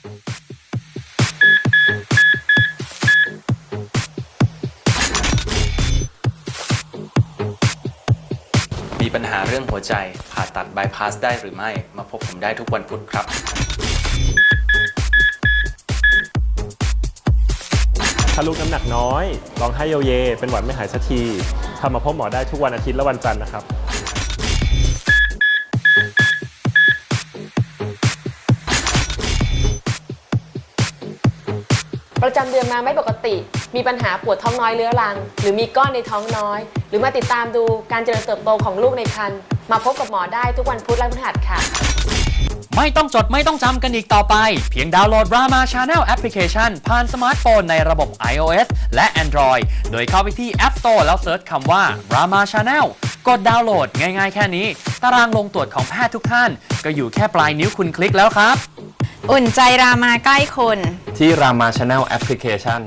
มีปัญหาเรื่องหัวใจผ่าตัดบายพาสได้หรือไม่ มาพบผมได้ทุกวันพุธครับถ้าลูกน้ำหนักน้อย ร้องไห้เยเย เป็นหวัดไม่หายสักทีทำมาพบหมอได้ทุกวันอาทิตย์และวันจันทร์นะครับ ประจำเดือนมาไม่ปกติ มีปัญหาปวดท้องน้อยเรื้อรัง หรือมีก้อนในท้องน้อย หรือมาติดตามดูการเจริญเติบโตของลูกในครรภ์มาพบกับหมอได้ทุกวันพุธและพฤหัสค่ะ ไม่ต้องจดไม่ต้องจำกันอีกต่อไป เพียงดาวน์โหลด Rama Channel Application ผ่านสมาร์ทโฟนในระบบ iOS และ Android โดยเข้าไปที่ App Store แล้วเซิร์ชคำว่า Rama Channel กดดาวน์โหลดง่ายๆแค่นี้ ตารางลงตรวจของแพทย์ทุกท่าน ก็อยู่แค่ปลายนิ้วคุณคลิกแล้วครับ อุ่นใจรามาใกล้คุณที่ Rama Channel Application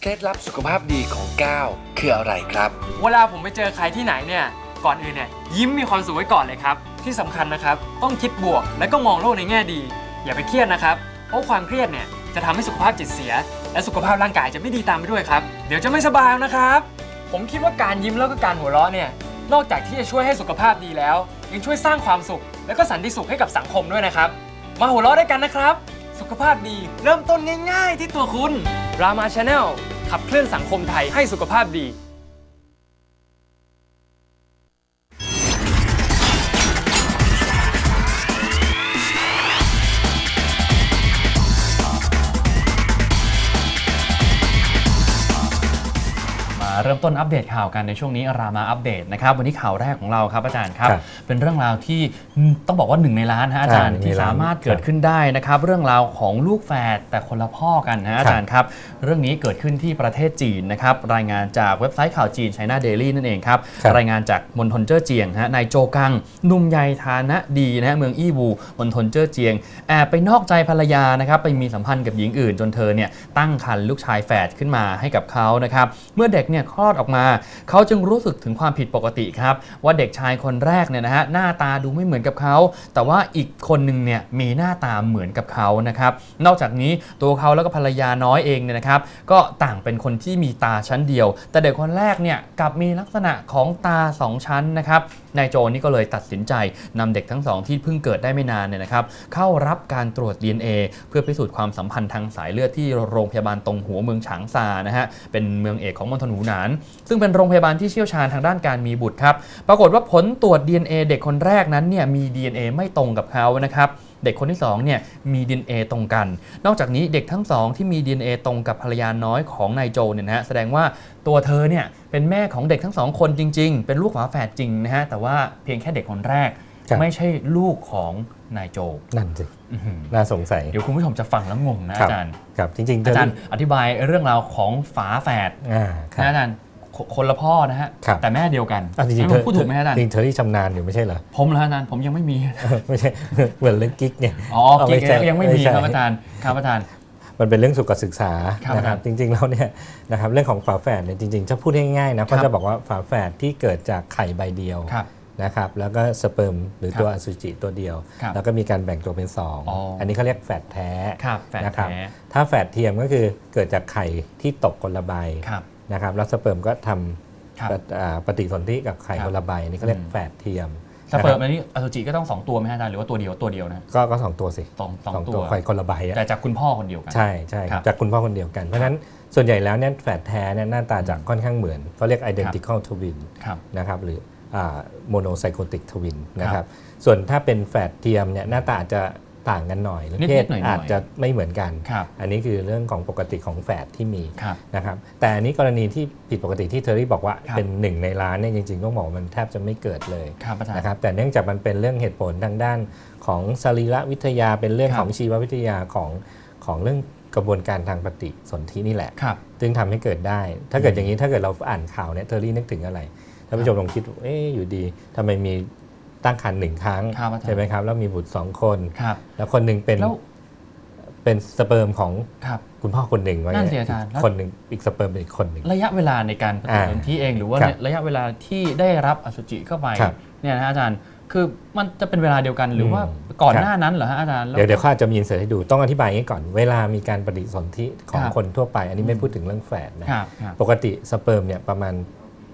เคล็ดลับสุขภาพดีของก้าวคืออะไรครับ เวลาผมไปเจอใครที่ไหนเนี่ย ก่อนอื่นเนี่ยยิ้มมีความสุขไว้ก่อนเลยครับ ที่สำคัญนะครับ ต้องคิดบวก และก็มองโลกในแง่ดี อย่าไปเครียดนะครับ เพราะความเครียดเนี่ยจะทำให้สุขภาพจิตเสีย และสุขภาพร่างกายจะไม่ดีตามไปด้วยครับ เดี๋ยวจะไม่สบายเอานะครับ ผมคิดว่าการยิ้มแล้วก็การหัวเราะเนี่ย นอกจากที่จะช่วยให้สุขภาพดีแล้ว ยังช่วยสร้างความสุข และก็สันติสุขให้กับสังคมด้วยนะครับ มาหัวเราะด้วยกันนะครับ สุขภาพดีเริ่มต้นง่าย ๆ ที่ตัวคุณรามาชาแนลขับเคลื่อนสังคมไทยให้สุขภาพดี ริ่มต้นอัปเดตข่าวกันในช่วงนี้รามาอัปเดตนะครับวันนี้ข่าวแรกของเราครับอาจารย์ครับครับเป็นเรื่องราวที่อืมต้องบอกว่าหนึ่งในล้านฮะอาจารย์อ่าหนึ่งในที่ล้านสามารถเกิดขึ้นได้นะครับ เรื่องราวของลูกแฝดแต่คนละพ่อกันนะอาจารย์ครับ เรื่องนี้เกิดขึ้นที่ประเทศจีนนะครับรายงานจากเว็บไซต์ข่าวจีน China Daily นั่นเองครับครับรายงานจากมณฑลเจ้อเจียงฮะนายโจกังหนุ่มใหญ่ฐานะดีนะฮะเมืองอี้วูมณฑลเจ้อเจียงแอบไปนอกใจภรรยานะครับไปมีสัมพันธ์กับหญิงอื่น จนเธอเนี่ยตั้งครรภ์ลูกชายแฝดขึ้นมาให้กับเขานะครับเมื่อเด็กเนี่ยคลอดออกมา เขาจึงรู้สึกถึงความผิดปกติครับ ว่าเด็กชายคนแรกเนี่ยนะฮะหน้าตาดูไม่เหมือนกับเขา แต่ว่าอีกคนหนึ่งเนี่ยมีหน้าตาเหมือนกับเขานะครับนอกจากนี้ตัวเขาแล้วก็ภรรยาน้อยเองเนี่ยนะครับ ก็ต่างเป็นคนที่มีตาชั้นเดียว แต่เด็กคนแรกเนี่ยกลับมีลักษณะของตาสองชั้นนะครับ นายโจนี่ก็เลยตัดสินใจนำเด็กทั้งสองที่เพิ่งเกิดได้ไม่นานเนี่ยนะครับเข้ารับการตรวจ DNA เพื่อพิสูจน์ความสัมพันธ์ทางสายเลือดที่โรงพยาบาลตรงหัวเมืองฉางซานะฮะเป็นเมืองเอกของมณฑลหูหนาน ซึ่งเป็นโรงพยาบาลที่เชี่ยวชาญทางด้านการมีบุตรครับปรากฏว่าผลตรวจ DNA เด็กคนแรกนั้นเนี่ยมี DNA ไม่ตรงกับเขานะครับ เด็กคนที่2เนี่ยมี DNA ตรงกัน นอกจากนี้เด็กทั้งสองที่มี DNA ตรงกับภรรยาน้อยของนายโจเนี่ยนะฮะแสดงว่าตัวเธอเนี่ยเป็นแม่ของเด็กทั้งสองคนจริง ๆ เป็นลูกฝาแฝดจริงนะฮะแต่ว่าเพียงแค่เด็กคนแรกครับไม่ใช่ลูกของนายโจ นั่นสิอื้อหือน่าสงสัย เดี๋ยวคุณผู้ชมจะฟังแล้วงงนะครัอาบจารย์ ครับ จริงๆเธอาจารย์อธิบายเรื่องราวของฝาแฝดอ่าครันะบอาจารย์ คคนละพ่อนะฮะครับแต่แม่เดียวกันอะจริงๆผเธมอพูดถูกไหมฮะอาจารย์จริงๆเธอที่ชำนาญอยู่ไม่ใช่เหรอ ผมเหรออาจารย์ผมยังไม่มี ไม่ใช่ เหมือนเรื่องกิ๊กเนี่ย อ๋อเอากิ๊กไม่ใช่ยังไม่มีไม่ใช่ครับอาจารย์ครับอาจารย์มันเป็นเรื่องสุขศึกษาครับนะครับอาจารย์จริงๆแล้วเนี่ยนะครับเรื่องของฝาแฝดเนี่ยจริงๆถ้าพูดง่ายๆนะก็จะบอกว่าฝาแฝดที่เกิดจากไข่ใบเดียวครับนะครับแล้วก็สเปิร์มหรือครับตัวอสุจิตัวเดียวครับแล้วก็มีการแบ่งตัวเป็นสองอ๋ออันนี้เขาเรียกแฝดแท้ครับแฝดนะครับแท้ถ้าแฝดเทียมก็คือเกิดจากไข่ที่ตกคนละใบครับ นะครับแล้วสเปิร์มก็ทครับำปฏิอ่าปฏิสนธิกับไข่ครับคนละใบนี่เขาเรียกอืมแฝดเทียมสเปิร์มนะคอับนนี้อสุจิก็ต้องสองตัวไหมฮะอาจารย์หรือว่าตัวเดียวตัวเดียวนะก็ก็สองตัวสิสองสองตัว ไข่คนละใบอะ แต่จากคุณพ่อคนเดียวกัน ใช่ใช่ครับ จากคุณพ่อคนเดียวกัน เพราะฉะนั้นส่วนใหญ่แล้วเนี่ยแฝดแท้เนี่ยหน้าตาจะค่อนข้างเหมือนเขาเรียก identical twin ครับ นะครับหรือโมโนไซโคติกทวินนะครับส่วนถ้าเป็นแฝดเทียมเนี่ยหน้าตาอาจจะ ต่างกันหน่อยหรือนิดๆเพศหน่อยๆอาจจะไม่เหมือนกันครับอันนี้คือเรื่องของปกติของแฝดที่มีครับนะครับแต่อันนี้กรณีที่ผิดปกติที่เทอรี่บอกว่าครับเป็นหนึ่งในล้านเนี่ยจริงๆต้องบอกว่ามันแทบจะไม่เกิดเลยครับอาจารย์นะครับแต่เนื่องจากมันเป็นเรื่องเหตุผลทางด้านของสรีรวิทยาเป็นเรื่องครับของชีววิทยาของของเรื่องกระบวนการทางปฏิสนธินี่แหละครับซึ่งทำให้เกิดได้ ถ้าเกิดอย่างนี้ถ้าเกิดเราอ่านข่าวเนี่ยเทอรี่นึกถึงอะไรท่านผู้ชมลองคิดเอ๊ะอยู่ดีทำไมมี ตั้งครรภ์หนึ่งครั้งครับอาจารย์ ใช่ไหมครับแล้วมีบุตรสองคน ครับ แล้วคนหนึ่งเป็นแล้ว เป็นสเปิร์มของครับ คุณพ่อคนหนึ่งไว้นั่นสิอาจารย์แล้ว คนหนึ่งอีกสเปิร์มเป็นอีกคนหนึ่ง ระยะเวลาในการปฏิสนธิเอง หรือว่าครับระยะเวลาที่ได้รับอสุจิเข้าไปครับเนี่ยนะฮะอาจารย์ คือมันจะเป็นเวลาเดียวกันหรือว่าอืมก่อนครับ หน้านั้นเหรอฮะอาจารย์แล้ว เดี๋ยวเดี๋ยวเขาอาจจะมีอินเสิร์ตให้ดูต้องอธิบายอย่างนี้ก่อน เวลามีการปฏิสนธิของครับ คนทั่วไป อันนี้ไม่พูดถึงเรื่องแฝดนะครับครับ ปกติสเปิร์มเนี่ยประมาณ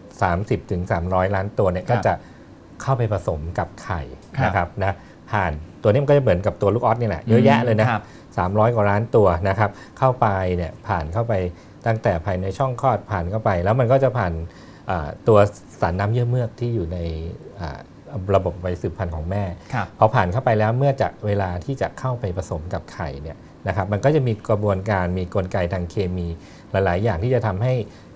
30ถึง300 ล้านตัวเนี่ยครัก็บจะ เข้าไปผสมกับไข่ครับนะครับนะผ่านตัวนี้มันก็จะเหมือนกับตัวลูกออสนี่แหละเยอะแยะเลยนะครับ300กว่าล้านตัวนะครับเข้าไปเนี่ยผ่านเข้าไปตั้งแต่ภายในช่องคลอดผ่านเข้าไป แล้วมันก็จะผ่านอ่าตัวสารน้ำเยื่อเมือกที่อยู่ในอ่าระบบไวสืบพันธุ์ของแม่ครับพอผ่านเข้าไปแล้วเมื่อจะเวลาที่จะเข้าไปผสมกับไข่เนี่ยนะครับมันก็จะมีกระบวนการมีกลไกทางเคมีหลาย ๆ อย่างที่จะทำให้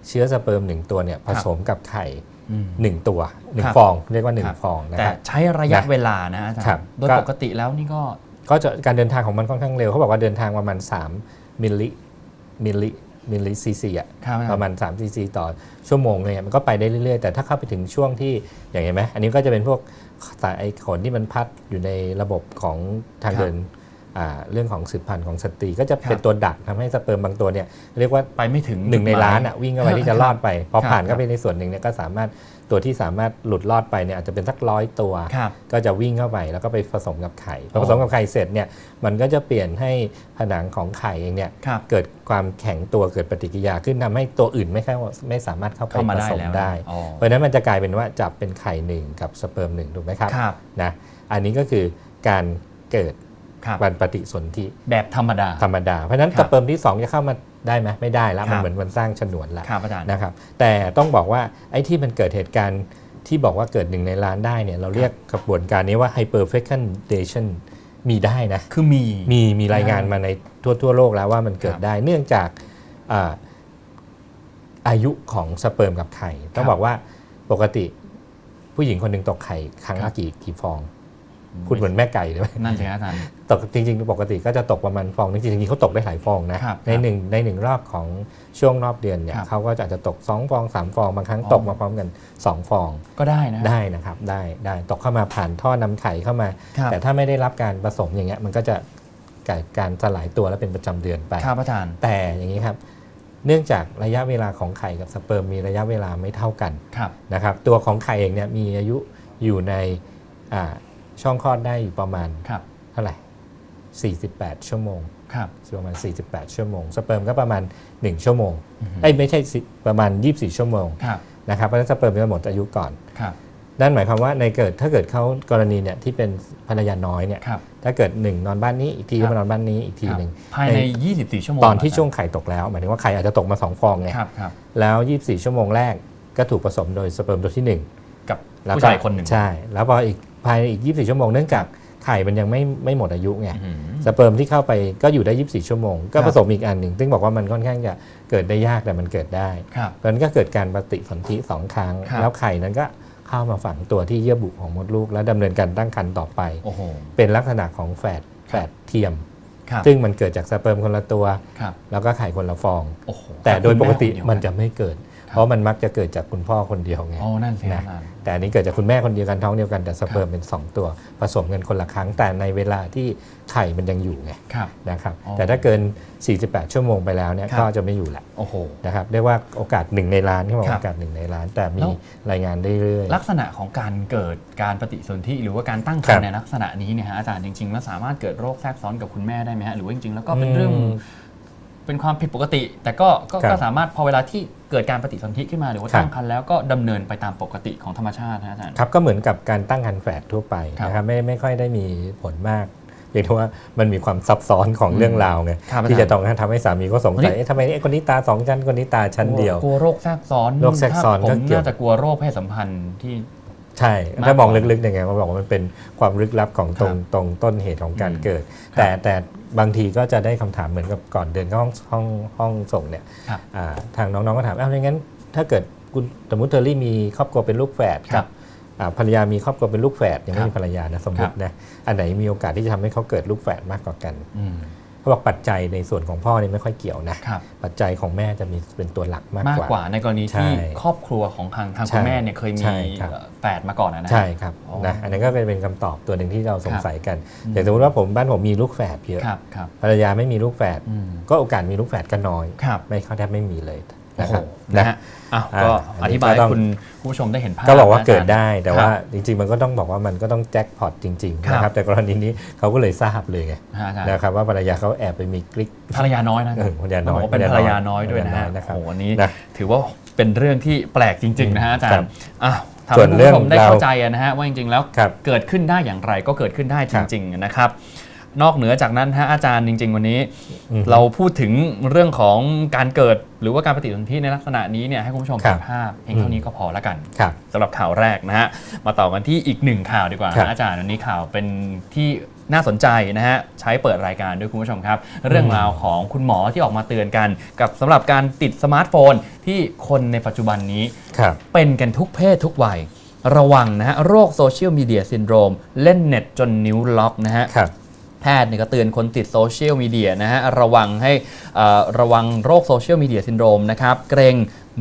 เชื้อสเปิร์มหนึ่งตัวเนี่ยผสมกับไข่ อืมหนึ่งตัวหนึ่คงรับฟอง เรียกว่าหนึ่คงรับฟองนะแต่ครับ ใช้ระยะนะเวลานะอาจารครับย์โดยก็ ปกติแล้วนี่ก็ ก็จะการเดินทางของมันค่อนข้างเร็วเขาบอกว่าเดินทางประมาณ 3 มิลลิมิลลิมิลลิซีซีอะครับ ประมาณ3ซีซีต่อชั่วโมงเลยมันก็ไปได้เรื่อยๆ แต่ถ้าเข้าไปถึงช่วงที่อย่างเห็นไหมอันนี้ก็จะเป็นพวกสายไอขนที่มันพัดอยู่ในระบบของทางครับเดินอ่า เรื่องของสืบพันธุ์ของสตรีก็จะเป็นครับตัวดักทำให้สเปิร์มบางตัวเนี่ยเรียกว่าไปไม่ถึงหนึ่งในจุดหมยล้านอะวิ่งเข้าไปที่จะรอดไปพอครับผ่านเข้าไปในส่วนหนึ่งเนี่ยก็สามารถตัวที่สามารถหลุดรอดไปเนี่ยอาจจะเป็นสักร้อยตัวครับก็จะวิ่งเข้าไปแล้วก็ไปผสมกับไข่พอ๋ออผสมกับไข่เสร็จเนี่ยมันก็จะเปลี่ยนให้ผนังของไข่เองเนี่ยครับเกิดความแข็งตัวเกิดปฏิกิริยาขึ้นทำให้ตัวอื่นไม่เข้าไม่สามารถเข้าไปเข้ามาผได้สมแล้วได้อ๋อเพราะฉะนั้นมันจะกลายเป็นว่าจับเป็นไข่หนึ่งกับสเปิร์มหนึ่งถูกไหมครับครับนะอันนี้ก็คือการเกิดครับ วันปฏิสนธิแบบธรรมดา ธรรมดา เพราะฉะนั้นครัสบเปิร์มที่สองจะเข้ามาได้ไหมไม่ได้แล้วครัมันบเหมือนมันสร้างฉนวนแล้วครับอาจารย์นะครับ แต่ต้องบอกว่าไอ้ที่มันเกิดเหตุการณ์ที่บอกว่าเกิดหนึ่งในล้านได้เนี่ยเราเรียกกระบวนการนี้ว่า hyperfecundation มีได้นะ คือมี มีมีรายงานมาในทั่วทั่วโลกแล้วว่ามันเกิดครับได้ เนื่องจากอาอายุของสเปิร์มกับไข่ ต้องครับบอกว่าปกติผู้หญิงคนหนึ่งตกไข่ครั้งครัละบกี่กี่ฟอง พูดเหมือนแม่ไก่เลยไหมนั่นสิครับอาจารย์ตกจริงๆ ปกติก็จะตกประมาณฟองนึงจริงๆเขาตกได้หลายฟองนะครับในครับหนึ่งในหนึ่งรอบของช่วงรอบเดือนเนี่ยครับเขาก็อาจจะตก 2 ฟอง 3 ฟอง บางครั้งอ๋อตกมาพร้อมกัน 2 ฟองก็ได้นะได้นะครับได้ได้ตกเข้ามาผ่านท่อนำไข่เข้ามาครับแต่ถ้าไม่ได้รับการผสมอย่างเงี้ยมันก็จะเกิดการสลายตัวและเป็นประจำเดือนไปครับอาจารย์แต่อย่างนี้ครับเนื่องจากระยะเวลาของไข่กับสเปิร์มมีระยะเวลาไม่เท่ากันครับนะครับตัวของไข่เองเนี่ยมีอายุอยู่ในอ่า ช่องคลอดได้อยู่ประมาณครับเท่าไหร่48 ชั่วโมงครับประมาณ 48 ชั่วโมง สเปิร์มก็ประมาณ 1 ชั่วโมงเอ้ยไม่ใช่สิประมาณ 24 ชั่วโมงครับนะครับเพราะฉะนั้นสเปิร์มจะหมดอายุก่อนครับนั่นหมายความว่าในเกิดถ้าเกิดเขากรณีเนี่ยที่เป็นภรรยาน้อยเนี่ยครับถ้าเกิดหนึ่งนอนบ้านนี้อีกทีครัก็บมานอนบ้านนี้อีกทีหนึ่งภายใน 24 ชั่วโมงตอนที่เหรช่วงไข่ตกแล้ว หมายถึงว่าไข่อาจจะตกมา 2 ฟองไงครับครับแล้ว 24 ชั่วโมงแรกก็ถูกผสมโดยสเปิร์มตัวที่ 1 กับแล้วผู้ก็ชายคนหนึ่งใช่ แล้วพออีกภายในอีก 24 ชั่วโมงเนื่องจากไข่มันยังไม่ไม่หมดอายุไงอื้อหือสเปิร์มที่เข้าไปก็อยู่ได้ 24 ชั่วโมง ก็ครับผสมอีกอันหนึ่งซึ่งบอกว่ามันค่อนข้างจะเกิดได้ยากแต่มันเกิดได้ครับเพราะฉะนั้นก็เกิดการปฏิสนธิสองครั้งครับแล้วไข่นั้นก็เข้ามาฝังตัวที่เยื่อบุของมดลูก แล้วดำเนินการตั้งครรภ์ต่อไปโอ้โหเป็นลักษณะของแฝดแฝดเทียมครับซึ่งมันเกิดจากสเปิร์มคนละตัวครับแล้วก็ไข่คนละฟองโอ้โหแต่โดยปกติคุณแคนเดียวมันจะไม่เกิด เพราะมันมักจะเกิดจากคุณพ่อคนเดียวไงอ๋อนั่นสินะอาจารย์ แต่อันนี้เกิดจากคุณแม่คนเดียวกันท้องเดียวกันแต่สเปิร์มเป็น 2 ตัว ผสมกันคนละครั้งแต่ในเวลาที่ไข่มันยังอยู่ไงครับนะครับอ๋อแต่ถ้าเกิน 48 ชั่วโมงไปแล้วเนี่ยครับก็จะไม่อยู่ละโอ้โหนะครับเรียกว่าโอกาสหนึ่งในล้านที่บอกครับโอกาสหนึ่งในล้าน แต่มีแล้วรายงานได้เรื่อยลักษณะของการเกิดการปฏิสนธิหรือว่าการตั้งคครัรรบภ์ในลักษณะนี้เนี่ยฮะอาจารย์จริงๆแล้วสามารถเกิดโรคแทรกซ้อนกับคุณแม่ได้ไหมฮะหรือว่าจริงๆแล้วก็เป็นเรื่องอืม เป็นความผิดปกติ แต่ก็ก็ครับก็สามารถพอเวลาที่เกิดการปฏิสนธิขึ้นมาหรือว่าครับตั้งครรภ์แล้วก็ดำเนินไปตามปกติของธรรมชาตินะอาจารย์ครับก็เหมือนกับการตั้งครรภ์แฝดทั่วไปครับนะครับไม่ไม่ค่อยได้มีผลมากเพียงแต่ว่ามันมีความซับซ้อนของเรื่องราวไงครับที่อาจารย์จะต้องทำให้สามีก็สงสัยวันนี้เอ๊ะทำไมไอ้คนนี้ตาสองชั้นคนนี้ตาชั้นเดียวกลัวโรคแทรกซ้อนโรคแทรกซ้อนถ้าก็ผมเกี่ยวน่าจะกลัวโรคเพศสัมพันธ์ที่ใช่มากถ้ามองกว่าลึกๆยังไงก็บอกว่ามันเป็นความลึกลับของตรงครับตรงต้นเหตุของการอืมเกิดครับแต่แต่ บางทีก็จะได้คำถามเหมือนกับก่อนเดินเข้าห้องห้องห้องส่งเนี่ยครับอ่าทางน้องๆก็ถามอ้าวอย่างนั้น ถ้าเกิดคุณสมมติเทอรี่มีครอบครัวเป็นลูกแฝดครับอ่าภรรยามีครอบครัวเป็นลูกแฝดยังไม่ครับมีภรรยานะสมมติครับนะอันไหนมีโอกาสที่จะทำให้เขาเกิดลูกแฝดมากกว่ากันอืม เขาบอกปัจจัยในส่วนของพ่อนี่ไม่ค่อยเกี่ยวนะครับปัจจัยของแม่จะมีเป็นตัวหลักมากมากกว่ากว่าในกรณีใช่ที่ครอบครัวของทางทางใช่คุณแม่เนี่ยเคยมีใช่ครับเอ่อแฝดมาก่อนนะนะใช่ครับอ๋อนะอันนั้นก็เป็นเป็นคำตอบตัวหนึ่งที่เราสงสัยกันอืมอย่างสมมติว่าผมบ้านผมมีลูกแฝดเยอะครับครับภรรยาไม่มีลูกแฝดอืมก็โอกาสมีลูกแฝดก็น้อยครับไม่เข้าแทบไม่มีเลย นะโอ้โหครับนะฮะอ้าวก็อ่าอธิบายอันนี้ก็ให้ต้องคุณผู้ชมได้เห็นภาพก็บอกว่านะเกิดได้อจรย์แต่ว่าครับจริง ๆ มันก็ต้องบอกว่ามันก็ต้องแจ็คพอตจริงๆครับนะครับแต่กรณีนี้เขาก็เลยทราบเลยไงฮะอาจารย์นะครับว่าภรรยาเขาแอบไปมีกลิกภรรยาน้อยนะเออภรรยาน้อยต้งบกว่เป็นภรรยาน้อยด้วยนะฮะภรรยาน้อยนะครับโอ้โหอันนี้นะถือว่าเป็นเรื่องที่แปลกจริง ๆ นะฮะอาจารครัย์บอะทำส่ให้วนคุณเรื่ผู้องชมได้ราวเข้าใจอะนะฮะว่าจริงๆแล้วครับเกิดขึ้นได้อย่างไรก็เกิดขึ้นได้จครับริง ๆ นะครับ นอกเหนือจากนั้นฮะอาจารย์จริง ๆ วันนี้อือฮึเราพูดถึงเรื่องของการเกิดหรือว่าการปฏิสนธิในลักษณะนี้เนี่ยให้คุณผู้ชมครัเห็บนภาพเพียงเท่านี้ก็พอละกันครับสำหรับข่าวแรกนะฮะมาต่อกันที่อีกหนึ่งข่าวดีกว่าครับนะอาจารย์วันนี้ข่าวเป็นที่น่าสนใจนะฮะใช้เปิดรายการด้วยคุณผู้ชมครับ เรื่องราวของคุณหมอที่ออกมาเตือนกัน กับสำหรับการติดสมาร์ทโฟนที่คนในปัจจุบันนี้ครับเป็นกันทุกเพศทุกวัย ระวังนะฮะโรคโซเชียลมีเดียซินโดรมเล่นเน็ตจนนิ้วล็อกนะฮะครับ แพทย์เนี่ยก็เตือนคนติดโซเชียลมีเดียนะฮะระวังให้อ่อระวังโรคโซเชียลมีเดียซินโดรมนะครับเกรง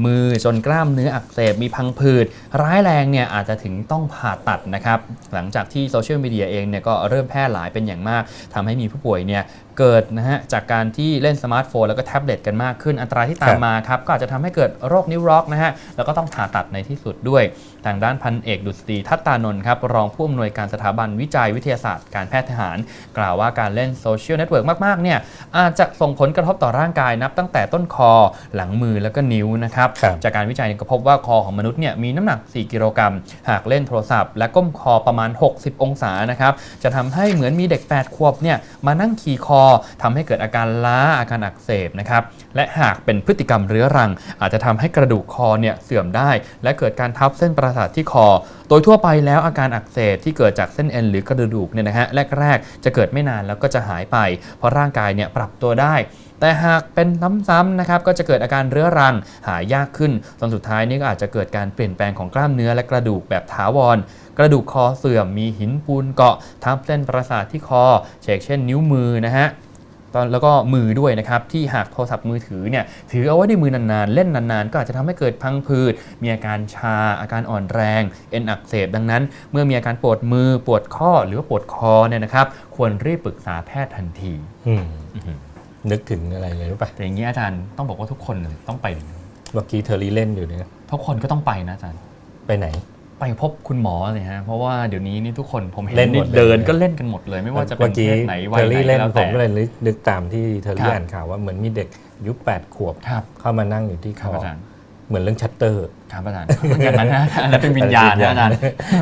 มือจนกล้ามเนื้ออักเสบมีพังผืด ร้ายแรงเนี่ยอาจจะถึงต้องผ่าตัดนะครับ หลังจากที่โซเชียลมีเดียเองเนี่ยก็เริ่มแพร่หลายเป็นอย่างมากทำให้มีผู้ป่วยเนี่ยเกิดนะฮะจากการที่เล่นสมาร์ทโฟนแล้วก็แท็บเล็ตกันมากขึ้นอันตรายที่ตามมาครับก็อาจจะทำให้เกิดโรคนิ้วล็อกนะฮะแล้วก็ต้องผ่าตัดในที่สุดด้วย ทางด้านพันเอกดุษฎีทัตตานนท์ครับรองผู้อำนวยการสถาบันวิจัยวิทยาศาสตร์การแพทย์ทหาร กล่าวว่าการเล่นโซเชียลเน็ตเวิร์กมากๆเนี่ยอาจจะส่งผลกระทบต่อร่างกายนับตั้งแต่ต้นคอหลังมือแล้วก็นิ้วนะครับครับจากการวิจัยก็พบว่าคอของมนุษย์เนี่ยมีน้ำหนัก 4 กิโลกรัมหากเล่นโทรศัพท์ และก้มคอประมาณ 60 องศานะครับจะทำให้เหมือนมีเด็ก 8 ขวบเนี่ยมานั่งขี่คอทำให้เกิดอาการล้าอาการอักเสบนะครับและหากเป็นพฤติกรรมเรื้อรัง อาจจะทำให้กระดูกคอเนี่ยเสื่อมได้ และเกิดการทับเส้นประสาทที่คอ โดยทั่วไปแล้วอาการอักเสบที่เกิดจากเส้นเอ็นหรือกระดูกเนี่ยนะฮะแรกๆจะเกิดไม่นานแล้วก็จะหายไป เพราะร่างกายเนี่ยปรับตัวได้ แต่หากเป็นซ้ำๆนะครับก็จะเกิดอาการเรื้อรังหายยากขึ้นจนสุดท้ายนี่ก็อาจจะเกิดการเปลี่ยนแปลงของกล้ามเนื้อและกระดูกแบบถาวร กระดูกคอเสื่อมมีหินปูนเกาะทับเส้นประสาทที่คอเช่นเช่น นิ้วมือนะฮะตอนแล้วก็มือด้วยนะครับที่หากโทรศัพท์มือถือเนี่ยถือเอาไว้ในมือนานๆ เล่นนานๆ ก็อาจจะทำให้เกิดพังผืดมีอาการชา อาการอ่อนแรง เอ็นอักเสบดังนั้น เมื่อมีอาการปวดมือปวดข้อหรือว่าปวดคอเนี่ยนะครับ ควรรีบปรึกษาแพทย์ทันทีอืมอื้อหือ นึกถึงอะไรเลยรู้ป่ะแต่อย่างนี้อาจารย์ต้องบอกว่าทุกคนต้องไปเมื่อกี้เทอรี่เล่นอยู่เนี่ยทุกคนก็ต้องไปนะอาจารย์ไปไหน ไปพบคุณหมอเลยฮะเพราะว่าเดี๋ยวนี้นี่ทุกคนผมเห็นเล่นหมดเลยเดินก็เล่นกันหมดเลย ไม่ว่าจะเป็นมื่อกี้เพศไหนวัเทยอไหนรี่ก็เล่นแล้วผแต่มก็เลยนึกนึกตามที่เทอครัรี่บอ่านข่าวว่าเหมือนมีเด็กอายุ8ขวบครับเข้ามานั่งอยู่ที่คครับออาจารย์เหมือนเรื่องชัตเตอร์ครับอาจารย์อย่างนั้นนะอันนั้นเป็นวิญญาณนะอาจารย์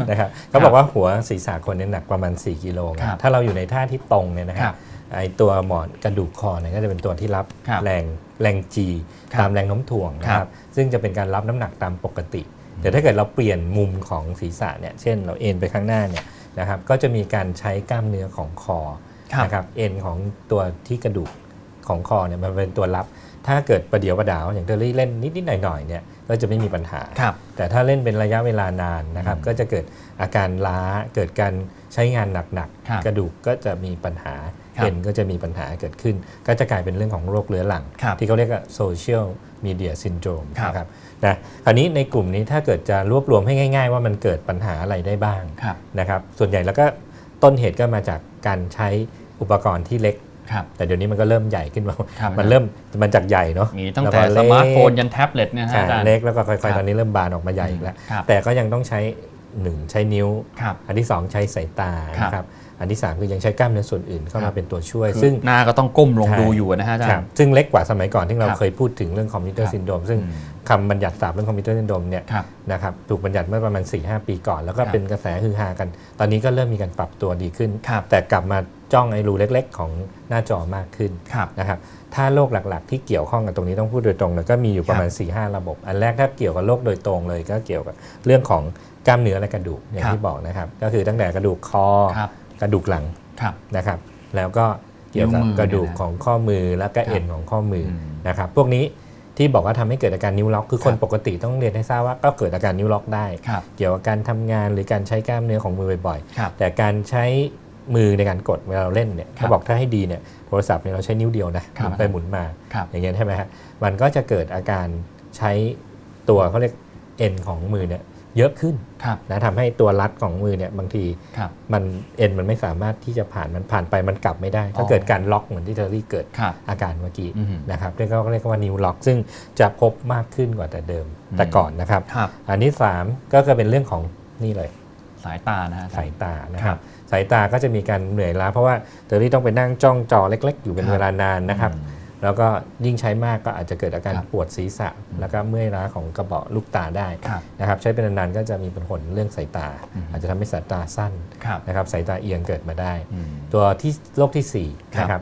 นะครับเขาบอกว่าหัวศีรษะคนเนี่ยหนักประมาณ 4 กิโลไงครับถ้าเราอยู่ในท่าที่ตรงเนี่ยนะคครัรับบ ไอตัวหมอนกระดูกคอเนี่ยก็จะเป็นตัวที่รับครับแรงแรงจีครับตามแรงโน้มถ่วงนะคครัรับบซึ่งจะเป็นการรับน้ำหนักตามปกติ แต่ถ้าเกิดเราเปลี่ยนมุมของศีรษะเนี่ยเช่นเราเอ็นไปข้างหน้าเนี่ยนะครับก็จะมีการใช้กล้ามเนื้อของคอครับ นะครับเอ็นของตัวที่กระดูกของคอเนี่ยมันเป็นตัวรับ ถ้าเกิดประเดี๋ยวประดาวอย่างเทอรี่เล่นนิดๆหน่อยๆเนี่ยก็จะไม่มีปัญหา ครับ แต่ถ้าเล่นเป็นระยะเวลานานนะครับอืมก็จะเกิดอาการล้าเกิดการใช้งานหนักครับ ๆ กระดูกก็จะมีปัญหาครับ เอ็นก็จะมีปัญหาเกิดขึ้น ก็จะกลายเป็นเรื่องของโรคเรื้อรังครับที่เขาเรียกว่าโซเชียลมีเดียซินโดรมครับนะครับนะคราวนี้ในกลุ่มนี้ถ้าเกิดจะรวบรวมให้ง่าย ๆ ว่ามันเกิดปัญหาอะไรได้บ้างครับนะครับส่วนใหญ่แล้วก็ต้นเหตุก็มาจากการใช้อุปกรณ์ที่เล็กครับแต่เดี๋ยวนี้มันก็เริ่มใหญ่ขึ้นมาครับมันเริ่มมันจากใหญ่เนาะมีตั้งล้วแต่ก็สเล็กมาร์ทโฟนยันแท็บเล็ตเนี่ยฮะใช่อาจารย์เล็กแล้วก็ค่ครัอยบๆตอนนี้เริ่มบานออกมาใหญ่อีกแล้วครับแต่ก็ยังต้องใช้1ใช้นิ้วครับอันที่ 2 ใช้สายตาครับนะครับ อันที่ 3 คือยังใช้กล้ามเนื้อส่วนอื่นเข้าครัมาบเป็นตัวช่วยคือซึ่งหน้าก็ต้องก้มลงใช่ดูอยู่นะฮะอาจารครับย์ซึ่งเล็กกว่าสมัยก่อนที่เราครับเคยพูดถึงเรื่องคอมพิวเตอคร์รับซินโดรมซึ่งอืมคำบัญญัติศัพท์เรื่องคอมพิวเตอร์ซินโดรมเนี่ยครับนะครับถูกบัญญัติเมื่อประมาณ 4-5 ปีก่อน แล้วก็ครับเป็นกระแสฮือฮากัน ตอนนี้ก็เริ่มมีการปรับตัวดีขึ้นครับแต่กลับมาจ้องไอ้รูเล็ก ๆ ของหน้าจอมากขึ้นครับนะครับถ้าโรคหลักๆ ที่เกี่ยวข้องกับตรงนี้ต้องพูดโดยตรงเลยก็มีอยู่ประมาณ4-5ระบบ อันแรกถ้าเกี่ยวกับโรคโดยตรงเลยก็เกี่ยวกับเรื่องของกล้ามเนื้อและกระดูกอย่างครับที่บอกนะครับ ก็คือตั้งแต่กระดูกคอครับ กระดูกหลังครับนะครับ แล้วก็เกี่ยวกับนิ้วมือกระดูกเนี่ยนะของข้อมือแล้วก็ครับเอ็นของข้อมืออมนะครับพวกนี้ที่บอกว่าทำให้เกิดอาการนิ้วล็อกคือคนครับปกติต้องเรียนให้ทราบว่าก็เกิดอาการนิ้วล็อกได้ครับเกี่ยวกับการทำงานหรือการใช้กล้ามเนื้อของมือบ่อยครับๆแต่การใช้มือในการกดเวลาเราเล่นเนี่ยครับเขาบอกถ้าให้ดีเนี่ยโทรศัพท์เนี่ยเราใช้นิ้วเดียวนะหครับมุนไปหมุนมาครับอย่างเงี้ยใช่ไหมฮะมันก็จะเกิดอาการใช้ตัวเขาเรียกเอ็นของมือเนี่ย เยอะขึ้นครับนะทำให้ตัวรัดของมือเนี่ยบางทีครับมันเอ็นมันไม่สามารถที่จะผ่านมันผ่านไปมันกลับไม่ได้ ถ้าอ๋อเกิดการล็อกเหมือนที่เทอรี่เกิดครับอาการเมื่อกี้อือฮึนะครับเรียกว่าเรียกว่านิวล็อก ซึ่งจะพบมากขึ้นกว่าแต่เดิมอืมแต่ก่อนนะครับครับอันที่3ก็คือเป็นเรื่องของนี่เลยสายตานะฮะอาจารสายย์ตานะคครัรับบสายตาก็จะมีการเหนื่อยล้าเพราะว่าเทอรี่ต้องไปนั่งจ้องจอเล็ก ๆ อยู่เป็นครับเวลานานนะครับอืม แล้วก็ยิ่งใช้มากก็อาจจะเกิดอาการครับปวดศีรษะ แล้วก็เมื่อยล้าของกระบอกลูกตาได้ครับนะครับใช้เป็นนานๆก็จะมีผลเรื่องสายตาอืมอาจจะทำให้สายตาสั้นครับนะครับสายตาเอียงเกิดมาได้อืมตัวที่โรคที่ครับ4นะครับ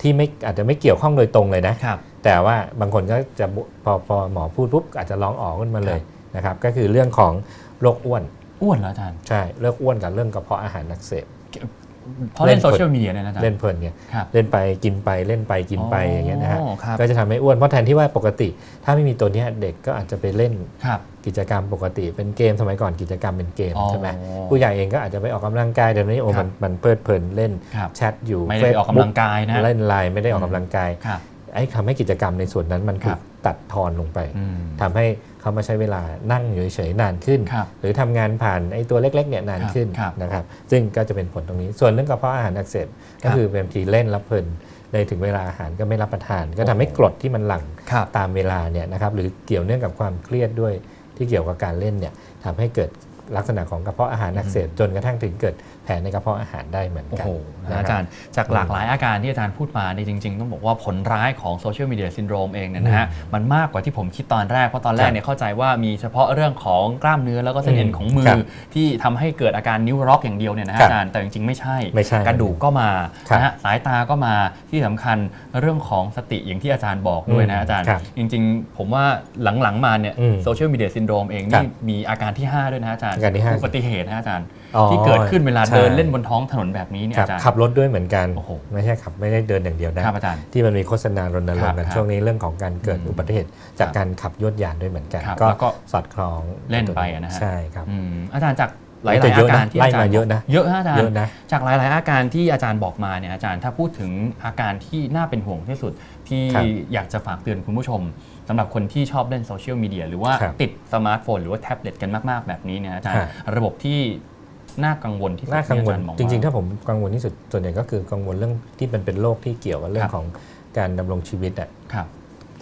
ที่ไม่อาจจะไม่เกี่ยวข้องโดยตรงเลยนะครับแต่ว่าบางคนก็จะบุพอพอหมอพูดปุ๊บอาจจะร้องอ๋อขึ้นมาเลยนะครับก็คือเรื่องของโรคอ้วนอ้วนเหรออาจารย์ใช่เรื่องอ้วนกับเรื่องกระเพาะอาหารอักเสบ เพราะเล่นเล่นโซเชียลมีเดียเนี่ยนะอาจารย์เล่นเพลินไงครับเล่นไปกินไปเล่นไปกินไปอย่างเงี้ยนะฮะอ๋อครับก็จะทำให้อ้วนเพราะแทนที่ว่าปกติ ถ้าไม่มีตัวเนี้ยเด็กก็อาจจะไปเล่นครับกิจกรรมปกติเป็นเกมสมัยก่อนกิจกรรมเป็นเกมอ๋อใช่ไหมผู้ใหญ่เองก็อาจจะไปออกกำลังกายเดี๋ยวนี้โอ้ครัมับนมันเพลิดเพลินเล่นครับแชทอยู่ไม่ได้ไปออกกำลังกายนะเล่นไลน์ไม่ได้ออกกำลังกายครับไอ้ทำให้กิจกรรมในส่วนนั้นมันครัถูบก ตัดทอนลงไปอืมทำให้เขามาใช้เวลานั่งอยู่เฉยๆนานขึ้นครับหรือทำงานผ่านไอ้ตัวเล็กๆเนี่ยนานขึ้นครับนะครับซึ่งก็จะเป็นผลตรงนี้ ส่วนเรื่องกระเพาะอาหารอักเสบครัก็บคือเป็นทีเล่นแล้วเพลินในถึงเวลาอาหารก็ไม่รับประทาน ก็ทำให้กรดที่มันหลั่งครับตามเวลาเนี่ยนะครับหรือเกี่ยวเนื่องกับความเครียดด้วยที่เกี่ยวกับการเล่นเนี่ยทำให้เกิด ลักษณะของกระเพาะอาหารอักเสบจนกระทั่งถึงเกิดแผลในกระเพาะอาหารได้เหมือนโอ้กันโหนะนะอาคจารับรย์จากหลากหลายอาการที่อาจารย์พูดมานี่จริง ๆ ต้องบอกว่าผลร้ายของโซเชียลมีเดียซินโดรมเองเนี่ยนะฮะมันมากกว่าที่ผมคิดตอนแรก เพราะตอนแรกเนี่ยเข้าใจว่ามีเฉพาะเรื่องของกล้ามเนื้อแล้วก็เส้นเอ็นของมืครัอบที่ทำให้เกิดอาการนิ้วร็อกอย่างเดียวเนี่ยนะฮะครับอาจารย์แต่จริงๆไม่ใช่ไม่ใช่กระดูกก็มาครับนะฮะสายตาก็มาที่สำคัญเรื่องของสติอย่างที่อาจารย์บอกด้วยนะอาจารย์ครับจริง ๆ ผมว่าหลังๆมาเนี่ยอืมโซเชียลมีเดียซินโดรมเองครันี่บมีอาการที่ห้าด้วยนะอาจารย์อาการที่ห้าอุบัติเหตุนะอาจารย์อ๋อที่เกิดขึ้นเวลาใช่เดินเล่นบนท้องถนนแบบนี้เนี่ยครับอาจารย์ขับรถด้วยเหมือนกันโอ้โหไม่ใช่ขับไม่ได้เดินอย่างเดียวนะครับอาจารย์ที่มันมีโฆษณารณรงค์กันครับช่วงนี้เรื่องของการเกิดอืมอุบัติเหตุจากครับการขับยวดยานด้วยเหมือนกันครับก็แล้วก็สอดคล้องเล่นไปอะนะฮะใช่ครับอืมอาจารย์จาก หลายแต่ๆเยอาอะนะการที่อาจารไล่ย์มาเยอะนะเยอะฮะอาจารเยย์อะนะจากหลาย ๆ อาการที่อาจารย์บอกมาเนี่ยอาจารย์ถ้าพูดถึงอาการที่น่าเป็นห่วงที่สุดที่ครับอยากจะฝากเตือนคุณผู้ชมสำหรับคนที่ชอบเล่นโซเชียลมีเดียหรือว่าครับติดสมาร์ทโฟนหรือว่าแท็บเล็ตกันมาก ๆ แบบนี้เนี่ยอาจารย์ฮะระบบที่น่ากังวลที่สุดน่ากังวลที่อจรย์มอจริงๆว่าถ้าผมกังวลที่สุดส่วนใหญ่ก็คือกังวลเรื่องที่มันเป็นโรคที่เกี่ยวกับเรื่อครังบของการดำรงชีวิตอะครับ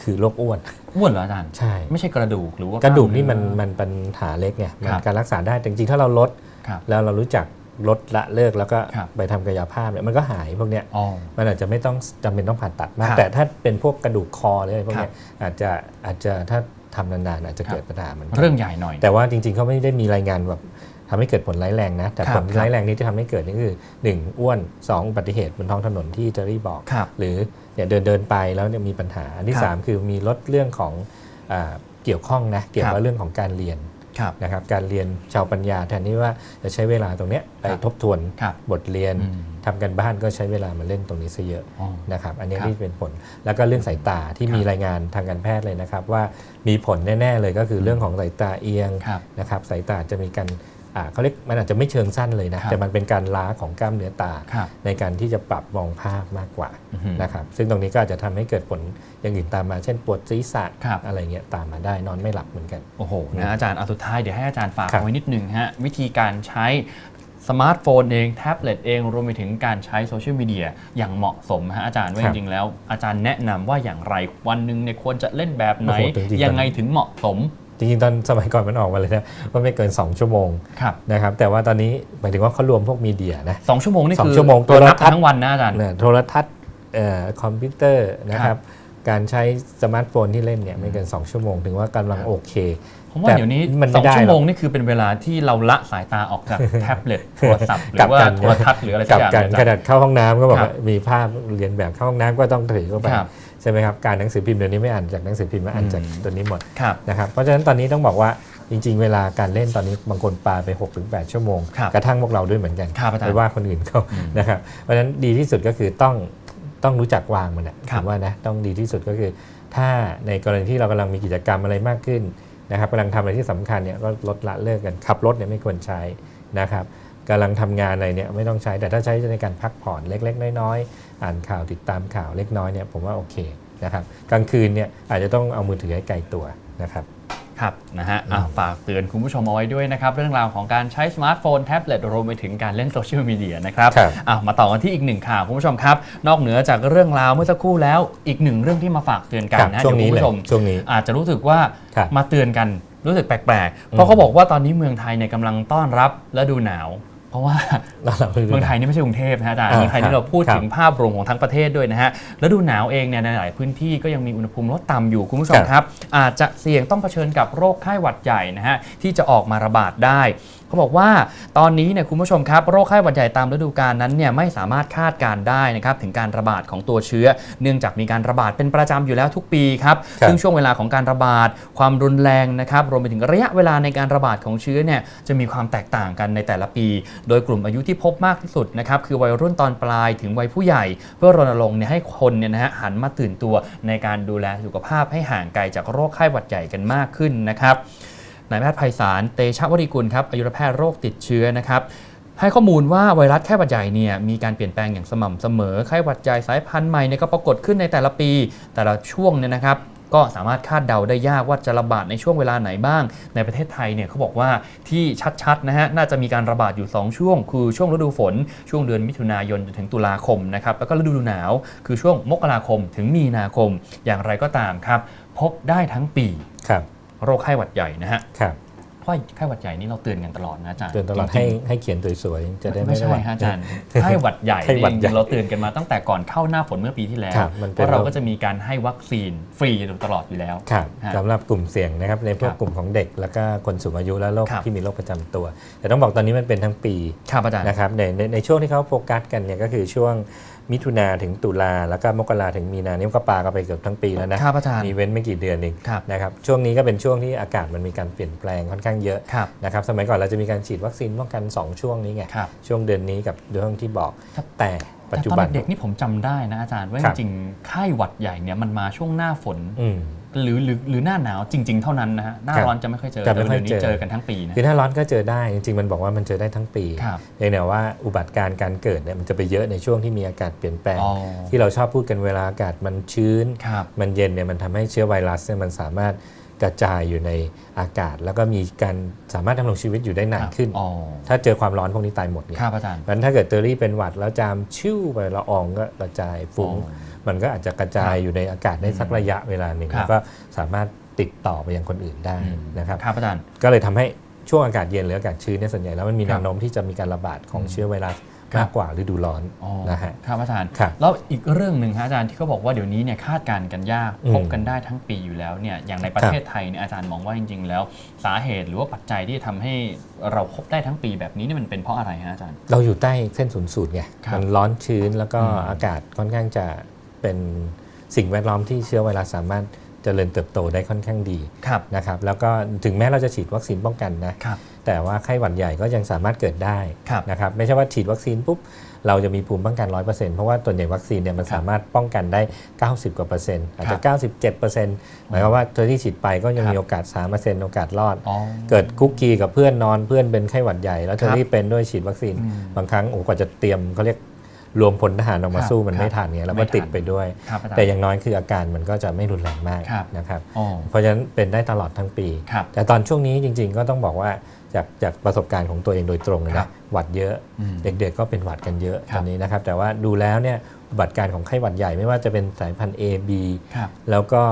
คือโรคอ้วน อ้วนเหรออาจารย์ใช่ ไม่ใช่กระดูกหรือว่ากระดูกนี่มันล้าเอมันเป็นปัญหาเล็กไงมันครับการรักษาได้แต่จริงๆถ้าเราลด ครับ แล้วเรารู้จักลดละเลิกแล้วก็ครับ ไปทำกายภาพเนี่ยมันก็หายพวกเนี้ยอ๋อ มันอาจจะไม่ต้องจำเป็นต้องผ่าตัดมาก ครับแต่ถ้าเป็นพวกกระดูกคอหรืออะไรพวกเนี้ยครับอาจจะอาจจะถ้าทำนานๆอาจจะครับ เกิดปัญหาเหมือนกัเรื่องใหญ่หน่อย แต่ว่าจริงๆเขาไม่ได้มีรายงานแบบ ทำให้เกิดผลร้ายแรงนะ แต่ครับผลร้ายแรงนี้ที่ทำให้เกิดนี่คือ 1 อ้วน 2 อุบัติเหตุบนท้องถนนที่เจอรี่บอกครับหรือเนี่ยเดินเดินไปแล้วเนี่ยมีปัญหา อันที่ครับ3คือมีลดเรื่องของอาเกี่ยวข้องนะเกี่ยวครักับบเรื่องของการเรียนครับนะครับการเรียนชาวปัญญาแทนที่ว่าจะใช้เวลาตรงเนี้ยไปครับทบทวนครับบทเรียนอืมทำกันบ้านก็ใช้เวลามาเล่นตรงนี้ซะเยอะอ๋อนะครับอันนี้ครับที่เป็นผลแล้วก็เรื่องสายตาที่ครับมีรายงานทางการแพทย์เลยนะครับ ว่ามีผลแน่ ๆ เลยก็คือเรื่องของสายตาเอียงครับนะครับสายตาจะมีการอ่า เขาเรียกมันอาจจะไม่เชิงสั้นเลยนะครับแต่มันเป็นการล้าของกล้ามเนื้อตาครับในการที่จะปรับมองภาพมากกว่าอือฮึนะครับซึ่งตรงนี้ก็อาจจะทำให้เกิดผลอย่างอื่นตามมา เช่นปวดศีรษะครับอะไรเงี้ยตามมาได้นอนไม่หลับเหมือนกัน โอ้โหนะอาจารย์เอาสุดท้ายเดี๋ยวให้อาจารย์ฝากครับเอาไว้นิดนึงฮะวิธีการใช้สมาร์ทโฟนเองแท็บเล็ตเองรวมไปถึงการใช้โซเชียลมีเดียอย่างเหมาะสมฮะอาจารย์ว่าคจรับริงๆแล้ว อาจารย์แนะนำว่าอย่างไรวันหนึ่งเนี่ยควรจะเล่นแบบไหนโอ้โหจริงๆยังไงถึงเหมาะสม จริงๆ ตอนสมัยก่อนมันออกมาเลยนะว่าไม่เกิน 2 ชั่วโมงครับนะครับแต่ว่าตอนนี้หมายถึงว่าเขารวมพวกมีเดียนะสองชั่วโมงนี่สองคือชั่วโมงตัวนับโทรทัศน์ทั้งวันนะอาจารย์เนี่ยโทรทัศน์เอ่อคอมพิวเตอร์นะคครัรับบการใช้สมาร์ทโฟนที่เล่นเนี่ยไม่เกิน 2 ชั่วโมงถึงว่ากำลังโอเคผมว่าแต่เดี๋ยวนี้มันไม่สองได้ชั่วหรโมอกงนี่คือเป็นเวลาที่เราละสายตาออกจากแท็บเล็ตโทรศัพท์หรืกลัอบว่ากันโทรทัศน์หรืออะไรสักักบอย่างกันเนี่ยขอาจารย์นาดเข้าห้องน้ำก็บอกครับว่ามีภาพเรียนแบบเข้าห้องน้ำก็ต้องถือเข้าไปครับ ใช่ไหมครับการหนังสือพิมพ์เดี๋ยวนี้ไม่อ่านจากหนังสือพิมพ์มาอ่านจากอืมตัวนี้หมดครับนะครับเพราะฉะนั้นตอนนี้ต้องบอกว่าจริง ๆ เวลาการเล่นตอนนี้บางคนปาไป6-8ชั่วโมงครับกระทั่งพวกเราด้วยเหมือนกันครับอาจารย์ไปว่าคนอื่นเขาอืมนะครับเพราะฉะนั้นดีที่สุดก็คือต้องต้องรู้จักวางมันนะครับผมว่านะต้องดีที่สุดก็คือ ถ้าในกรณีที่เรากำลังมีกิจกรรมอะไรมากขึ้นนะครับกำลังทำอะไรที่สำคัญเนี่ยก็ลดละเลิกกันขับรถเนี่ยไม่ควรใช้นะครับกำลังทำงานอะไรเนี่ยไม่ต้องใช้แต่ถ้าใช้ในการพักผ่อนเล็ก ๆ น้อยๆ อ่านข่าวติดตามข่าวเล็กน้อยเนี่ยผมว่าโอเคนะครับกลางคืนเนี่ยอาจจะต้องเอามือถือให้ไกลตัวนะครับครับนะฮะอะฝากเตือนคุณผู้ชมเอาไว้ด้วยนะครับ เรื่องราวของการใช้สมาร์ทโฟนแท็บเล็ตรวมไปถึงการเล่นโซเชียลมีเดียนะครับครับอะมาต่อกันที่อีกหนึ่งข่าวคุณผู้ชมครับ นอกเหนือจากเรื่องราวเมื่อสักครู่แล้วอีกหนึ่งเรื่องที่มาฝากเตือนกันครับนะช่วงนี้เดี๋ยคุณเลยผู้ชมช่วงนี้อาจจะรู้สึกว่าครับมาเตือนกันรู้สึกแปลกๆ เพราะเขาบอกว่าตอนนี้เมืองไทยเนี่ยกำลังต้อนรับฤดูหนาว เพราะว่าเมืองไทยนี่ไม่ใช่กรุงเทพนะฮะอาจารย์อ่าเมืองไทยครันี่บเราพูดครับถึงภาพรวมของทั้งประเทศด้วยนะฮะแล้วดูหนาวเองเนี่ยในหลายพื้นที่ก็ยังมีอุณหภูมิลดต่ำอยู่คุณผู้ชมครับ อาจจะเสี่ยงต้องเผชิญกับโรคไข้หวัดใหญ่นะฮะที่จะออกมาระบาดได้ เขาบอกว่าตอนนี้เนี่ยคุณผู้ชมครับโรคไข้หวัดใหญ่ตามฤดูกาลนั้นเนี่ยไม่สามารถคาดการณ์ได้นะครับถึงการระบาดของตัวเชื้อ เนื่องจากมีการระบาดเป็นประจำอยู่แล้วทุกปีครับครับซึ่งช่วงเวลาของการระบาด ความรุนแรงนะครับรวมไปถึงระยะเวลาในการระบาดของเชื้อเนี่ยจะมีความแตกต่างกันในแต่ละปี โดยกลุ่มอายุที่พบมากที่สุดนะครับคือวัยรุ่นตอนปลายถึงวัยผู้ใหญ่ เพื่อรณรงค์เนี่ยให้คนเนี่ยนะฮะหันมาตื่นตัวในการดูแลสุขภาพให้ห่างไกลจากโรคไข้หวัดใหญ่กันมากขึ้นนะครับ นายแพทย์ไพศาลเตชะวริกุลครับอายุรแพทย์โรคติดเชื้อนะครับให้ข้อมูลว่าไวรัสไข้หวัดใหญ่เนี่ยมีการเปลี่ยนแปลงอย่างสม่ำเสมอไข้หวัดใหญ่สายพันธุ์ใหม่เนี่ยก็ปรากฏขึ้นในแต่ละปี แต่ละช่วงเนี่ยนะครับ ก็สามารถคาดเดาได้ยากว่าจะระบาดในช่วงเวลาไหนบ้าง ในประเทศไทยเนี่ยเขาบอกว่าที่ชัดๆนะฮะน่าจะมีการระบาดอยู่ 2 ช่วง คือช่วงฤดูฝน ช่วงเดือนมิถุนายนจนถึงตุลาคมนะครับแล้วก็ฤดูหนาว คือช่วงมกราคมถึงมีนาคม อย่างไรก็ตามครับ พบได้ทั้งปีครับ โรคไข้หวัดใหญ่นะฮะครับเพราะไข้หวัดใหญ่นี่เราเตือนกันตลอดนะอาจารย์เตือนตลอดจให้ริงๆให้เขียนสวยๆจะได้ไม่ไม่ใช่ได้ฮะอาจารย์ไข้หวัดใหญ่ไข้หวัดจใหญ่ริงๆเราเตือนกันมาตั้งแต่ก่อนเข้าหน้าฝนเมื่อปีที่แล้วครับมันเป็นว่าเราก็จะมีการให้วัคซีนฟรีอยู่ตลอดอยู่แล้วครับฮะสำหรับกลุ่มเสี่ยงนะครับในพวกครับกลุ่มของเด็ก แล้วก็คนสูงอายุและโรคครับที่มีโรคประจำตัว แต่ต้องบอกตอนนี้มันเป็นทั้งปีครับอาจารย์นะครับในในในช่วงที่เขาโฟกัสกันเนี่ยก็คือช่วง มิถุนาถึงตุลาแล้วก็มกราถึงมีนานี่ก็ปากันไปเกือบทั้งปีแล้วนะครับอาจารย์มีเว้นไม่กี่เดือนเองครับนะครับช่วงนี้ก็เป็นช่วงที่อากาศมันมีการเปลี่ยนแปลงค่อนข้างเยอะครับนะครับสมัยก่อนเราจะมีการฉีดวัคซีนป้องกัน 2 ช่วงนี้ไงครับช่วงเดือนนี้กับเดือนที่บอกครับแต่ปัจจุแต่บัตอนนเด็กๆนี่ผมจำได้นะอาจารย์ว่าคจรับริงๆไข้หวัดใหญ่เนี่ยมันมาช่วงหน้าฝนอืม หรือหรือหรือหน้าหนาวจริง ๆ เท่านั้นนะฮะหน้าครับร้อนจะไม่ค่อยเจอจะแต่ไม่ค่อยเดี๋ยวนี้เจอเจอกันทั้งปีนะ คือถ้าร้อนก็เจอได้จริงๆ มันบอกว่ามันเจอได้ทั้งปีครับเพียงแต่ว่าอุบัติการณ์การเกิดเนี่ยมันจะไปเยอะในช่วงที่มีอากาศเปลี่ยนแปลง อ๋อที่เราชอบพูดกันเวลาอากาศมันชื้น ครับมันเย็นเนี่ยมันทำให้เชื้อไวรัสเนี่ยมันสามารถกระจายอยู่ในอากาศ แล้วก็มีการสามารถดำรงชีวิตอยู่ได้นานขึ้น อ๋อ ถ้าเจอความร้อนพวกนี้ตายหมดเนี่ย ครับอาจารย์ เพราะฉะนั้นถ้าเกิดเตอรี่เป็นหวัดแล้วจามชิ่วไปละอองก็กระจายฟุ้งอ๋อ มันก็อาจจะกระจายอยู่ในอากาศได้สักระยะเวลาหนึ่งครับแล้วก็สามารถติดต่อไปยังคนอื่นได้อืมนะครับครับอาจารย์ก็เลยทำให้ช่วงอากาศเย็นหรืออากาศชื้นเนี่ยส่วนใหญ่แล้วมันมีครับแนวโน้มที่จะมีการระบาดของอืมเชื้อไวรัสครับมากกว่าฤดูร้อนอ๋อนะฮะครับอาจารย์ครับแล้วอีกเรื่องหนึ่งฮะอาจารย์ที่เขาบอกว่าเดี๋ยวนี้เนี่ยคาดการณ์กันยากอืมพบกันได้ทั้งปีอยู่แล้วเนี่ยอย่างในประเทศไทยเนี่ยอาจารย์มองว่าจริง ๆ แล้ว สาเหตุหรือว่าปัจจัยที่ทำให้เราพบได้ทั้งปีแบบนี้เนี่ยมันเป็นเพราะอะไรฮะอาจารย์ เราอยู่ใต้เส้นศูนย์สูตรไงครับมันร้อนชื้นแล้วก็อืมอากาศค่อนข้างจะ เป็นสิ่งแวดล้อมที่เชื้อไวรัสสามารถเจริญเติบโตได้ค่อนข้างดีครับนะครับแล้วก็ถึงแม้เราจะฉีดวัคซีนป้องกันนะครับแต่ว่าไข้หวัดใหญ่ก็ยังสามารถเกิดได้ครับนะครับไม่ใช่ว่าฉีดวัคซีนปุ๊บเราจะมีภูมิป้องกัน 100%เพราะว่าตัวใหญ่วัคซีนเนี่ยมันครับสามารถป้องกันได้ 90 กว่าเปอร์เซ็นต์อาจครัจะบ97เปอร์เซ็นต์หมายความว่าตัวที่ฉีดไปก็ยังครับมีโอกาส3เปอร์เซ็นต์โอกาสรอดอ๋อเกิดคุกคีกับเพื่อนนอนเพื่อนเป็นไข้หวัดใหญ่ แล้วเธอครับที่เป็นด้วยฉีดวัคซีนอืมบางครั้งโอ้กว่าจะเตรียมเขาเรียก รวมพลทหารออกมาครับสู้มันครับไม่ทันไงแล้วไม่ก็ทันติดไปด้วยครับอาจารย์แต่อย่างน้อยคืออาการมันก็จะไม่รุนแรงมากครับนะครับอ๋อเพราะฉะนั้นเป็นได้ตลอดทั้งปีครับแต่ตอนช่วงนี้จริง ๆ ก็ต้องบอกว่าจากจากประสบการณ์ของตัวเองโดยตรงเลยครันะบหวัดเยอะอืมเด็กๆก็เป็นหวัดกันเยอะครับตอนนี้นะครับ แต่ว่าดูแล้วเนี่ยอุบัติการณ์ของไข้หวัดใหญ่ไม่ว่าจะเป็นสายพันธุ์ A B ครับแล้วก็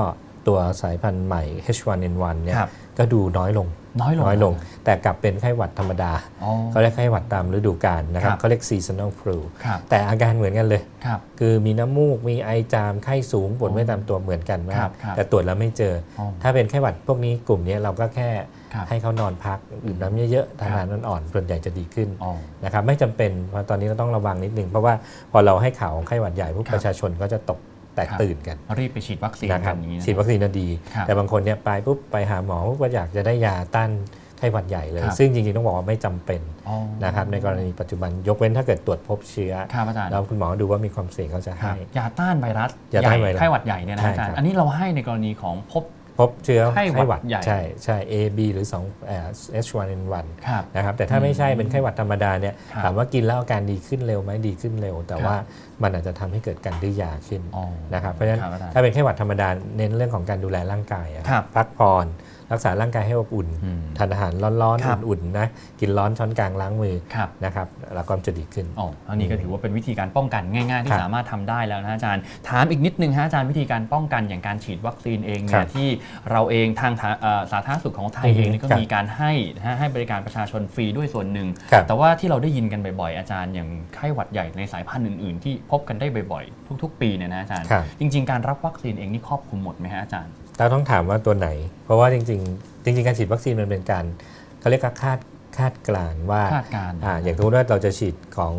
ตัวสายพันธุ์ใหม่ H1N1 เนี่ยครับก็ดูน้อยลง น้อยลงน้อยลง แต่กลับเป็นไข้หวัดธรรมดาอ๋อเขาเรียกไข้หวัดตามฤดูกาลนะครับครับเขาเรียก seasonal flu ครับแต่อาการเหมือนกันเลยครับคือมีน้ำมูกมีไอจามไข้สูงปวดเมื่อยตามตัวเหมือนกันมาครักบครับแต่ตรวจแล้วไม่เจออ๋อถ้าเป็นไข้หวัดพวกนี้กลุ่มนี้เราก็แค่ครับให้เขานอนพักดื่มน้ำเยอะๆทานอาหารอ่อนๆส่วนใหญ่จะดีขึ้นอ๋อนะครับไม่จำเป็นเพราะตอนนี้เราต้องระวังนิดนึงเพราะว่าพอเราให้ข่าวของไข้หวัดใหญ่พวกครับประชาชนก็จะตก แตกครับตื่นกันรีบไปฉีดวัคซีนนะคกัรันบอย่างนี้นะฉีดวัคซีนน่ะดีครับแต่บางคนเนี่ยไปปุ๊บไปหาหมอปุ๊บก็อยากจะได้ยาต้านไข้หวัดใหญ่เลยครับซึ่งจริงๆ ต้องบอกว่าไม่จำเป็นอ๋อนะครับในกรณีปัจจุบันยกเว้นถ้าเกิดตรวจพบเชื้อครับอาจารย์แล้วคุณหมอดูว่ามีความเสี่ยงเขาจะครัให้บยาต้านไวรัสยาต้านไวรัสใหญ่ไข้หวัดใหญ่เนี่ยนะใช่อาจารครัย์บอันนี้เราให้ในกรณีของพบ พบเชื้อไข้หวัดใหญ่ใช่ใช่ A B หรือ2เอ่อ H1N1 ครับนะครับแต่ถ้าไม่ใช่เป็นไข้หวัดธรรมดาเนี่ยครับถามว่ากินแล้วอาการดีขึ้นเร็วไหมดีขึ้นเร็ว แต่ครับว่ามันอาจจะทำให้เกิดการดื้อยาขึ้นอ๋อนะครับเพราะฉะนั้นครับอาจารย์ถ้าเป็นไข้หวัดธรรมดาเน้นเรื่องของการดูแลร่างกายอะครับพักผ่อน รักษาร่างกายให้อบอุ่นอืมทานอาหารร้อนครับๆอุ่นๆนะกินร้อนช้อนกลางล้างมือครับนะครับแล้วก็จะดีขึ้นอ๋ออันนี้ก็ถือว่าเป็นวิธีการป้องกันง่าย ๆ ที่ครับสามารถทำได้แล้วนะอาจารย์ ถามอีกนิดนึงฮะอาจารย์วิธีการป้องกันอย่างการฉีดวัคซีนเองครัเนี่ยบที่เราเองทางทาเอ่อสาธารณสุขของไทยอือฮึเองนี่ก็ครับมีการให้นะฮะให้บริการประชาชนฟรีด้วยส่วนหนึ่งครับแต่ว่าที่เราได้ยินกันบ่อยๆอาจารย์อย่างไข้หวัดใหญ่ในสายพันธุ์อื่นๆ ที่พบกันได้บ่อยๆ ทุก ๆ ปีเนี่ยนะอาจารย์ครับจริง ๆ การรับวัคซีนเองนี่ครอบคลุมหมดไหมฮะอาจารย์ เราต้องถามว่าตัวไหน เพราะว่าจริง ๆ จริง ๆ การฉีดวัคซีนมันเป็นการเขาเรียกว่าคาดคาดกลางว่าคาดการณ์อ่าอย่างสมมติว่าเราจะฉีดของ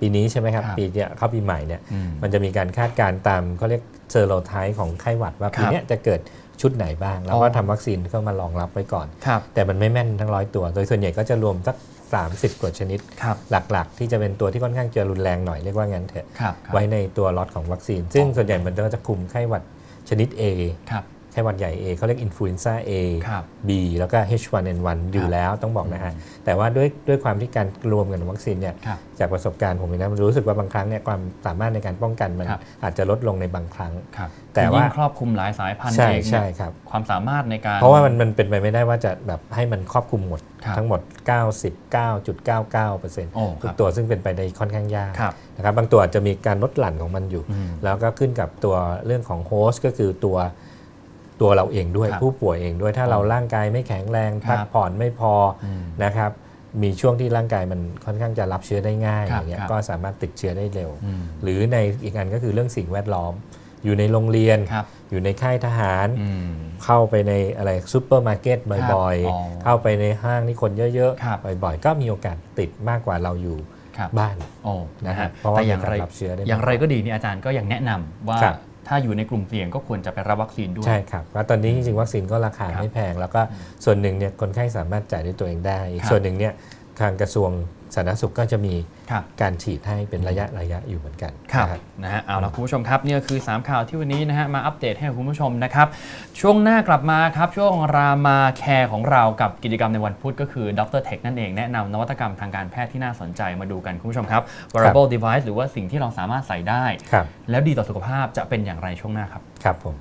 ปีนี้ใช่ไหมครับครับปีเนี้ยเข้าปีใหม่เนี่ยอืมมันจะมีการคาดการณ์ตามเขาเรียกเซอร์โลไทป์ของไข้หวัดว่าครับปีเนี้ยจะเกิดชุดไหนบ้าง แล้วอ๋ก็อทำวัคซีนเข้ามารองรับไว้ก่อนครับแต่มันไม่แม่นทั้งร้อยตัว โดยส่วนใหญ่ก็จะรวมสัก 30 กว่าชนิดครับหลักๆ ที่จะเป็นตัวที่ค่อนข้างจะรุนแรงหน่อยเรียกว่างั้นเถอะครับครับไว้ในตัวล็อตของวัคซีน ซึ่งส่วนใหญ่มันก็จะคุมไข้หวัดชนิด A ครับไข้ หวัดใหญ่ A เขาเรียกอินฟลูเอนซ่า A ครับ B แล้วก็ H1N1 อยู่แล้วต้องบอกนะฮะแต่ว่าด้วยด้วยความที่การรวมกันของวัคซีนเนี่ยครับจากประสบการณ์ผมเองนะรู้สึกว่าบางครั้งเนี่ยความสามารถในการป้องกันมันครับอาจจะลดลงในบางครั้งครับแต่คือว่ายิ่งครอบคลุมหลายสายพันธุ์ใช่เองเนี่ยใช่ครับความสามารถในการ เพราะว่ามันมันเป็นไปไม่ได้ว่าจะแบบให้มันครอบคลุมหมดครับทั้งหมด 99.99%โอ้ครับทุกตัวซึ่งเป็นไปได้ค่อนข้างยากครับนะครับบางตัวอาจจะมีการลดหลั่นของมันอยู่อืมแล้วก็ขึ้นกับตัวเรื่องของโฮสต์ก็คือตัว ตัวเราเองด้วยครับผู้ป่วยเองด้วยถ้าเราร่างกายไม่แข็งแรงครับพักผ่อนไม่พออมนะครับมีช่วงที่ร่างกายมันค่อนข้างจะรับเชื้อได้ง่ายคอรับย่างเงี้ยครับก็สามารถติดเชื้อได้เร็วอืมหรือในอีกอันก็คือเรื่องสิ่งแวดล้อม อยู่ในโรงเรียนครับอยู่ในค่ายทหารอืมเข้าไปในอะไรซูเปอร์มาร์เก็ตบ่อยอ๋อๆเข้าไปในห้างที่คนเยอะครับๆบ่อยๆ ก็มีโอกาสติดมากกว่าเราอยู่ครับบ้านโอ้นะนะฮะฮะเพราะว่าแต่อย่างไรมีการรับเชื้อได้อย่างไรก็ดีเนี่ยอาจารย์ก็ยังแนะนำว่าครับ ถ้าอยู่ในกลุ่มเสี่ยงก็ควรจะไปรับวัคซีนด้วย ใช่ครับว่าตอนนี้จริงๆวัคซีนก็ราคาครับไม่แพง แล้วก็ส่วนหนึ่งเนี่ยคนไข้สามารถจ่ายด้วยตัวเองได้ อีกครับส่วนหนึ่งเนี่ยทางกระทรวง สาธารณสุขก็จะมีครับ การฉีดให้เป็นระยะระยะอยู่เหมือนกันครับนะฮะนะฮะเอาละคุณผู้ชมครับนี่ก็คือ 3 ข่าวที่วันนี้นะฮะมาอัปเดตให้กับคุณผู้ชมนะครับ ช่วงหน้ากลับมาครับ ช่วงรามาแคร์ของเรากับกิจกรรมในวันพุธก็คือดรเทคนั่นเองแนะนำนวัตกรรมทางการแพทย์ที่น่าสนใจมาดูกันคุณผู้ชมครับ wearable device หรือว่าสิ่งที่เราสามารถใส่ได้ ครับ แล้วดีต่อสุขภาพจะเป็นอย่างไรช่วงหน้าครับ ครับผม